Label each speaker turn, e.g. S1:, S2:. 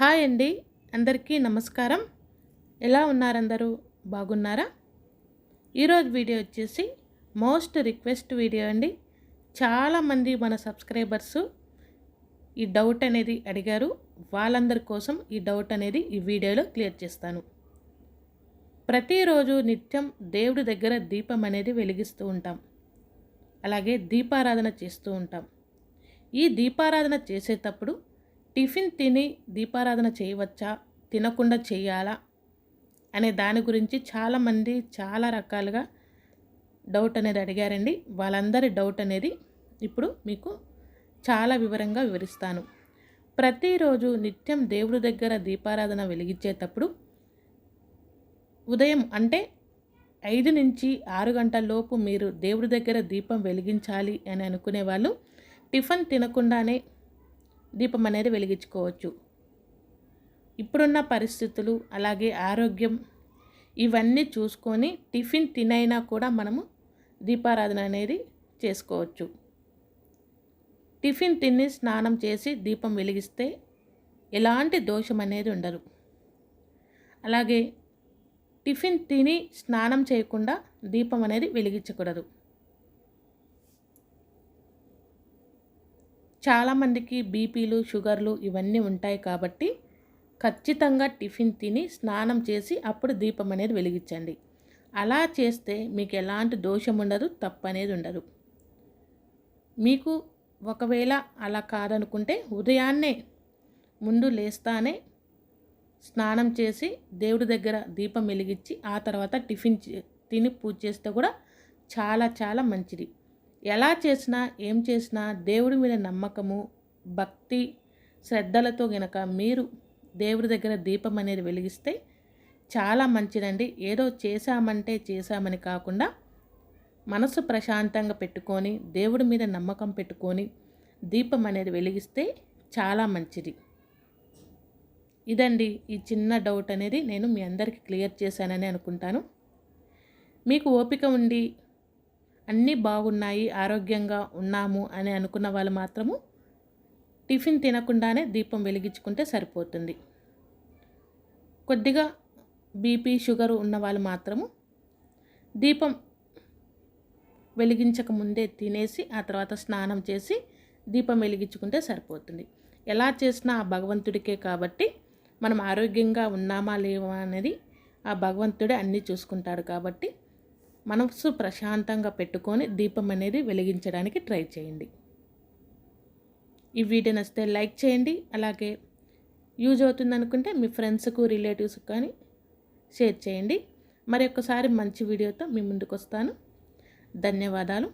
S1: Hi అండి. అందరికీ నమస్కారం. ఎలా ఉన్నారందరూ? బాగున్నారా? ఈరోజు వీడియో వచ్చేసి మోస్ట్ రిక్వెస్ట్ వీడియో అండి. చాలామంది మన సబ్స్క్రైబర్స్ ఈ డౌట్ అనేది అడిగారు. వాళ్ళందరి కోసం ఈ డౌట్ అనేది ఈ వీడియోలో క్లియర్ చేస్తాను. ప్రతిరోజు నిత్యం దేవుడి దగ్గర దీపం అనేది వెలిగిస్తూ ఉంటాం. అలాగే దీపారాధన చేస్తూ ఉంటాం. ఈ దీపారాధన చేసేటప్పుడు టిఫిన్ తిని దీపారాధన చేయవచ్చా? తినకుండా చేయాలా? అనే దాని గురించి చాలామంది చాలా రకాలుగా డౌట్ అనేది అడిగారండి. వాళ్ళందరి డౌట్ అనేది ఇప్పుడు మీకు చాలా వివరంగా వివరిస్తాను. ప్రతిరోజు నిత్యం దేవుడి దగ్గర దీపారాధన వెలిగించేటప్పుడు ఉదయం అంటే ఐదు నుంచి ఆరు గంటల లోపు మీరు దేవుడి దగ్గర దీపం వెలిగించాలి అని అనుకునే వాళ్ళు టిఫిన్ తినకుండానే దీపం అనేది వెలిగించుకోవచ్చు. ఇప్పుడున్న పరిస్థితులు అలాగే ఆరోగ్యం ఇవన్నీ చూసుకొని టిఫిన్ తినైనా కూడా మనము దీపారాధన అనేది చేసుకోవచ్చు. టిఫిన్ తిని స్నానం చేసి దీపం వెలిగిస్తే ఎలాంటి దోషం అనేది ఉండదు. అలాగే టిఫిన్ తిని స్నానం చేయకుండా దీపం అనేది వెలిగించకూడదు. చాలామందికి బీపీలు షుగర్లు ఇవన్నీ ఉంటాయి కాబట్టి ఖచ్చితంగా టిఫిన్ తిని స్నానం చేసి అప్పుడు దీపం అనేది వెలిగించండి. అలా చేస్తే మీకు ఎలాంటి దోషం ఉండదు తప్పు అనేది ఉండదు. మీకు ఒకవేళ అలా కాదనుకుంటే ఉదయాన్నే ముందు లేస్తానే స్నానం చేసి దేవుడి దగ్గర దీపం వెలిగించి ఆ తర్వాత టిఫిన్ తిని పూజ చేస్తే కూడా చాలా చాలా మంచిది. ఎలా చేసినా ఏం చేసినా దేవుడి మీద నమ్మకము భక్తి శ్రద్ధలతో గనక మీరు దేవుడి దగ్గర దీపం అనేది వెలిగిస్తే చాలా మంచిదండి. ఏదో చేశామంటే చేశామని కాకుండా మనసు ప్రశాంతంగా పెట్టుకొని దేవుడి మీద నమ్మకం పెట్టుకొని దీపం అనేది వెలిగిస్తే చాలా మంచిది. ఇదండి ఈ చిన్న డౌట్ అనేది నేను మీ అందరికీ క్లియర్ చేశానని అనుకుంటాను. మీకు ఓపిక ఉండి అన్నీ బాగున్నాయి ఆరోగ్యంగా ఉన్నాము అని అనుకున్న వాళ్ళు మాత్రము టిఫిన్ తినకుండానే దీపం వెలిగించుకుంటే సరిపోతుంది. కొద్దిగా బీపీ షుగర్ ఉన్న వాళ్ళు మాత్రము దీపం వెలిగించక ముందే తినేసి ఆ తర్వాత స్నానం చేసి దీపం వెలిగించుకుంటే సరిపోతుంది. ఎలా చేసినా ఆ భగవంతుడికే కాబట్టి మనం ఆరోగ్యంగా ఉన్నామా లేవా అనేది ఆ భగవంతుడే అన్నీ చూసుకుంటాడు కాబట్టి మనసు ప్రశాంతంగా పెట్టుకొని దీపం అనేది వెలిగించడానికి ట్రై చేయండి. ఈ వీడియో నచ్చితే లైక్ చేయండి. అలాగే యూజ్ అవుతుంది అనుకుంటే మీ ఫ్రెండ్స్కు రిలేటివ్స్కి కానీ షేర్ చేయండి. మరి ఒక్కసారి మంచి వీడియోతో మీ ముందుకు వస్తాను. ధన్యవాదాలు.